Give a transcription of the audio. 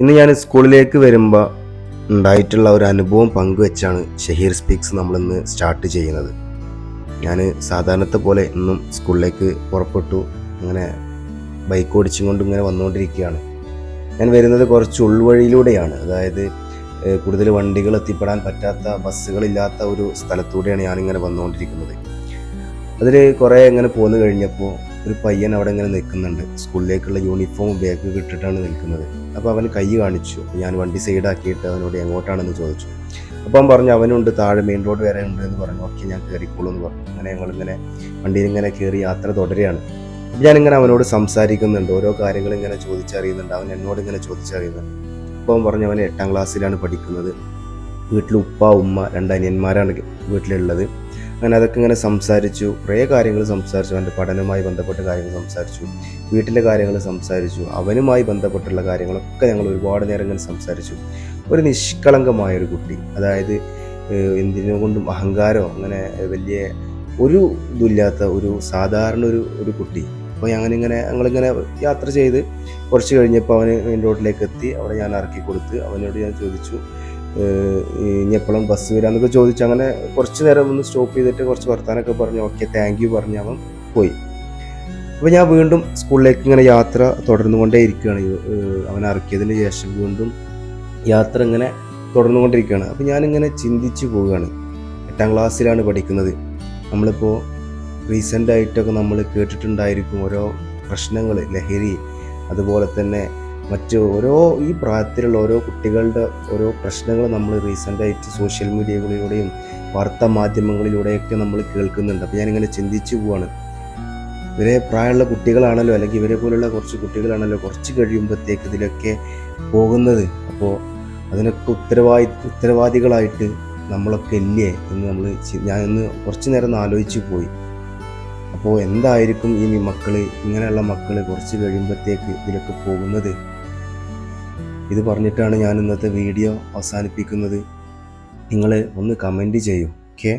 ഇന്ന് ഞാൻ സ്കൂളിലേക്ക് വരുമ്പോൾ ഉണ്ടായിട്ടുള്ള ഒരു അനുഭവം പങ്കുവെച്ചാണ് ഷഹീർ സ്പീക്സ് നമ്മളിന്ന് സ്റ്റാർട്ട് ചെയ്യുന്നത്. ഞാൻ സാധാരണത്തെ പോലെ ഇന്നും സ്കൂളിലേക്ക് പുറപ്പെട്ടു അങ്ങനെ ബൈക്ക് ഓടിച്ചും കൊണ്ട് ഇങ്ങനെ വന്നുകൊണ്ടിരിക്കുകയാണ്. ഞാൻ വരുന്നത് കുറച്ച് ഉൾവഴിയിലൂടെയാണ്. അതായത് കൂടുതൽ വണ്ടികൾ എത്തിപ്പെടാൻ പറ്റാത്ത ബസ്സുകളില്ലാത്ത ഒരു സ്ഥലത്തൂടെയാണ് ഞാനിങ്ങനെ വന്നുകൊണ്ടിരിക്കുന്നത്. അതിൽ കുറേ ഇങ്ങനെ പോന്നു കഴിഞ്ഞപ്പോൾ ഒരു പയ്യൻ അവിടെ ഇങ്ങനെ നിൽക്കുന്നുണ്ട്. സ്കൂളിലേക്കുള്ള യൂണിഫോം ബാഗ് ഇട്ടിട്ടാണ് നിൽക്കുന്നത്. അപ്പോൾ അവൻ കൈ കാണിച്ചു. ഞാൻ വണ്ടി സൈഡാക്കിയിട്ട് അവനോട് എങ്ങോട്ടാണെന്ന് ചോദിച്ചു. അപ്പോൾ അവൻ പറഞ്ഞു അവനുണ്ട് താഴെ മെയിൻ റോഡ് വരെ ഉണ്ട് എന്ന് പറഞ്ഞു. ഓക്കെ ഞാൻ കയറിക്കോളൂ എന്ന് പറഞ്ഞു. അങ്ങനെ ഞങ്ങളിങ്ങനെ വണ്ടിയിൽ ഇങ്ങനെ കയറി യാത്ര തുടരുകയാണ്. ഞാനിങ്ങനെ അവനോട് സംസാരിക്കുന്നുണ്ട്. ഓരോ കാര്യങ്ങൾ ഇങ്ങനെ ചോദിച്ചറിയുന്നുണ്ട്. അവൻ എന്നോട് ഇങ്ങനെ ചോദിച്ചറിയുന്നുണ്ട്. അപ്പോൾ അവൻ പറഞ്ഞു അവൻ എട്ടാം ക്ലാസ്സിലാണ് പഠിക്കുന്നത്. വീട്ടിൽ ഉപ്പ ഉമ്മ രണ്ട് അനിയന്മാരാണ് വീട്ടിലുള്ളത്. അങ്ങനെ അതൊക്കെ ഇങ്ങനെ സംസാരിച്ചു. കുറേ കാര്യങ്ങൾ സംസാരിച്ചു. അവന്റെ പഠനവുമായി ബന്ധപ്പെട്ട കാര്യങ്ങൾ സംസാരിച്ചു. വീട്ടിലെ കാര്യങ്ങൾ സംസാരിച്ചു. അവനുമായി ബന്ധപ്പെട്ടുള്ള കാര്യങ്ങളൊക്കെ ഞങ്ങൾ ഒരുപാട് നേരം ഇങ്ങനെ സംസാരിച്ചു. ഒരു നിഷ്കളങ്കമായ ഒരു കുട്ടി. അതായത് എന്തിനു കൊണ്ടും അഹങ്കാരമോ അങ്ങനെ വലിയ ഒരു ഇതില്ലാത്ത ഒരു സാധാരണ ഒരു ഒരു കുട്ടി. അപ്പോൾ അങ്ങനെ ഇങ്ങനെ ഞങ്ങളിങ്ങനെ യാത്ര ചെയ്ത് കുറച്ച് കഴിഞ്ഞപ്പോൾ അവന് മെയിൻ റോഡിലേക്ക് എത്തി. അവിടെ ഞാൻ ഇറക്കി കൊടുത്ത് അവനോട് ഞാൻ ചോദിച്ചു ഇനി എപ്പോഴും ബസ് എന്നൊക്കെ ചോദിച്ചു അങ്ങനെ കുറച്ച് നേരം ഒന്ന് സ്റ്റോപ്പ് ചെയ്തിട്ട് കുറച്ച് വർത്താനൊക്കെ പറഞ്ഞു. ഓക്കെ താങ്ക് യു പറഞ്ഞ് അവൻ പോയി. അപ്പോൾ ഞാൻ വീണ്ടും സ്കൂളിലേക്ക് ഇങ്ങനെ യാത്ര തുടർന്നുകൊണ്ടേ ഇരിക്കുകയാണ്. അവൻ ഇറക്കിയതിന് ശേഷം വീണ്ടും യാത്ര ഇങ്ങനെ തുടർന്നു തുടർന്നുകൊണ്ടിരിക്കുകയാണ് അപ്പോൾ ഞാനിങ്ങനെ ചിന്തിച്ചു പോവുകയാണ്. എട്ടാം ക്ലാസ്സിലാണ് പഠിക്കുന്നത്. നമ്മളിപ്പോൾ റീസെന്റായിട്ടൊക്കെ നമ്മൾ കേട്ടിട്ടുണ്ടായിരിക്കും ഓരോ പ്രശ്നങ്ങൾ ലഹരി അതുപോലെ തന്നെ മറ്റ് ഓരോ ഈ പ്രായത്തിലുള്ള ഓരോ കുട്ടികളുടെ ഓരോ പ്രശ്നങ്ങൾ നമ്മൾ റീസെന്റായിട്ട് സോഷ്യൽ മീഡിയകളിലൂടെയും വാർത്താ മാധ്യമങ്ങളിലൂടെയൊക്കെ നമ്മൾ കേൾക്കുന്നുണ്ട്. അപ്പോൾ ഞാനിങ്ങനെ ചിന്തിച്ചു പോവാണ്. ഇവരെ പ്രായമുള്ള കുട്ടികളാണല്ലോ അല്ലെങ്കിൽ ഇവരെ പോലുള്ള കുറച്ച് കുട്ടികളാണല്ലോ കുറച്ച് കഴിയുമ്പോഴത്തേക്ക് ഇതിലൊക്കെ പോകുന്നത്. അപ്പോൾ അതിനൊക്കെ ഉത്തരവാദി ഉത്തരവാദികളായിട്ട് നമ്മളൊക്കെ ഇല്ലേ എന്ന് നമ്മൾ ഞാൻ ഇന്ന് കുറച്ച് നേരം ആലോചിച്ച് പോയി. അപ്പോൾ എന്തായിരിക്കും ഇനി മക്കൾ ഇങ്ങനെയുള്ള മക്കൾ കുറച്ച് കഴിയുമ്പോഴത്തേക്ക് ഇതിലൊക്കെ പോകുന്നത്? ഇത് പറഞ്ഞിട്ടാണ് ഞാൻ ഇന്നത്തെ വീഡിയോ അവസാനിപ്പിക്കുന്നത്. നിങ്ങൾ ഒന്ന് കമന്റ് ചെയ്യൂ. ഓക്കെ?